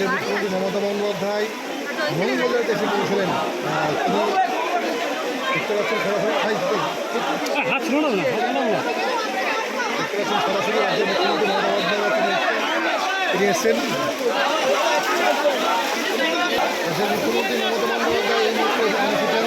রাজ্যের মুখ্যমন্ত্রী মমতা বন্দ্যোপাধ্যায় মঙ্গলবারতে এসে পৌঁছলেন। সরাসরি রাজ্যের মুখ্যমন্ত্রী মমতা বন্দ্যোপাধ্যায় তিনি এসছেন। রাজ্যের মুখ্যমন্ত্রী মমতা বন্দ্যোপাধ্যায় এই মুহূর্তে এসেছেন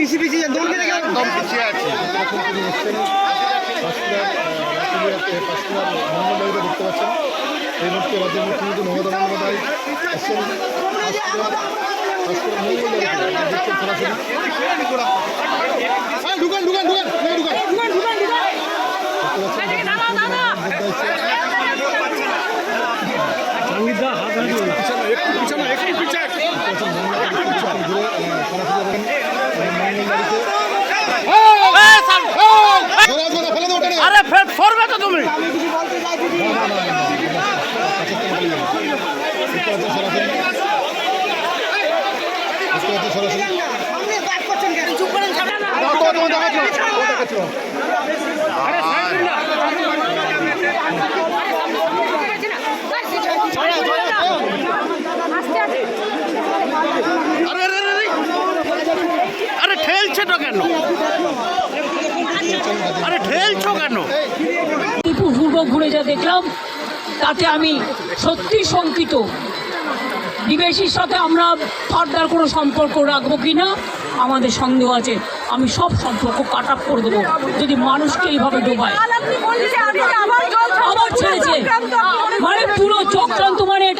পিছি পিছি দৌড় গেলে একদম পিছিয়ে আছি দেখতে পাচ্ছেন এই মুহূর্তে রাজ্যের মুখ্যমন্ত্রী মমতা বন্দ্যোপাধ্যায় সরাসরি হ্যাঁ ঢুকান ঢুকান ঢুকান হ্যাঁ ঢুকান দেখতে পাচ্ছেন রাজ্যের মুখ্যমন্ত্রী মমতা বন্দ্যোপাধ্যায় এসছেন সঙ্গীতদা হাত হারিয়ে না আরে ফের ফরবে তো তুমি। আরে আরে আরে, আরে আরে। ঠেলছে তো কেন? আরে ঠেলছো কেন? পূর্ব ঘুরে যা দেখলাম তাতে আমি সত্যি শঙ্কিত। বিদেশির সাথে আমরা ফার্দার কোনো সম্পর্ক রাখব কি না আমাদের সন্দেহ আছে। আমি সব সম্পর্ক কাট আপ করে দেবো যদি মানুষকে এইভাবে ডোবায়। আবার ছেড়েছে মানে পুরো চক্রান্ত মানে এটা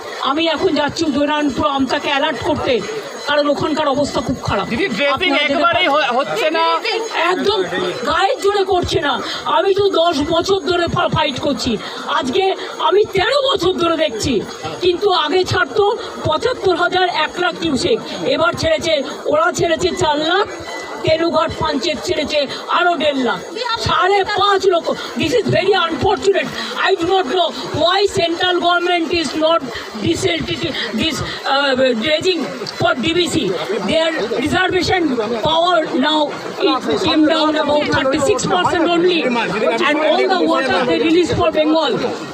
আমি এখন যাচ্ছি উদয়নারায়ণপুর আমতাকে অ্যালার্ট করতে। কারণ ওখানকার অবস্থা খুব খারাপ। হচ্ছে না। একদম গায়ের জোরে করছে না। আমি তো দশ বছর ধরে ফাইট করছি। আজকে আমি তেরো বছর ধরে দেখছি। কিন্তু আগে ছাড়তো পঁচাত্তর হাজার এক লাখ কিউসেক এবার ছেড়েছে ওরা ছেড়েছে চার লাখ তেলুঘর পঞ্চের ছেড়েছে আরও দেড় সাড়ে পাঁচ লক্ষ। This is very unfortunate I do why central government is not this this dredging for DBC their reservation power now came down thirty six percent only and all the for Bengal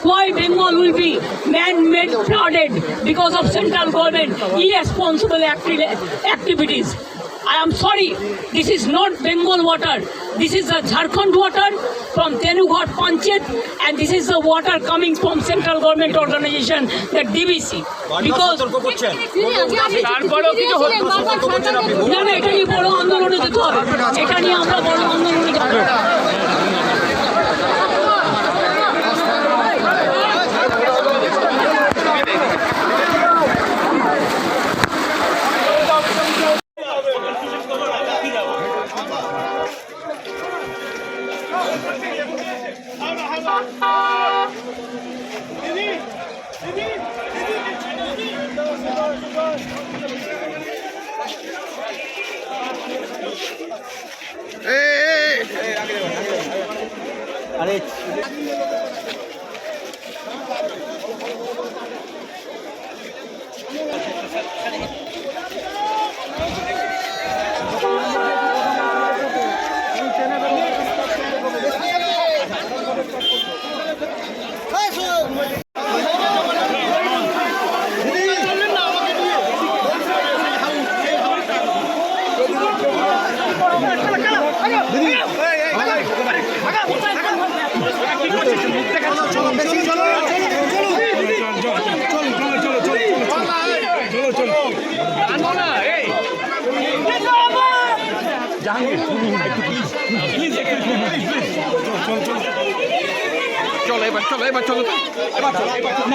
why Bengal will be man made flooded because of central government irresponsible activities I am sorry, this is not Bengal water. This is the Jharkhand water from Tenughat Panchet and this is the water coming from central government organization, the DBC. Because। না না এটা নিয়ে বড় আন্দোলনে যেতে হবে এটা নিয়ে আমরা বড় আন্দোলনে যাব আরে চলো এবার চলো এবার চলো এবার চলো এবার চলো।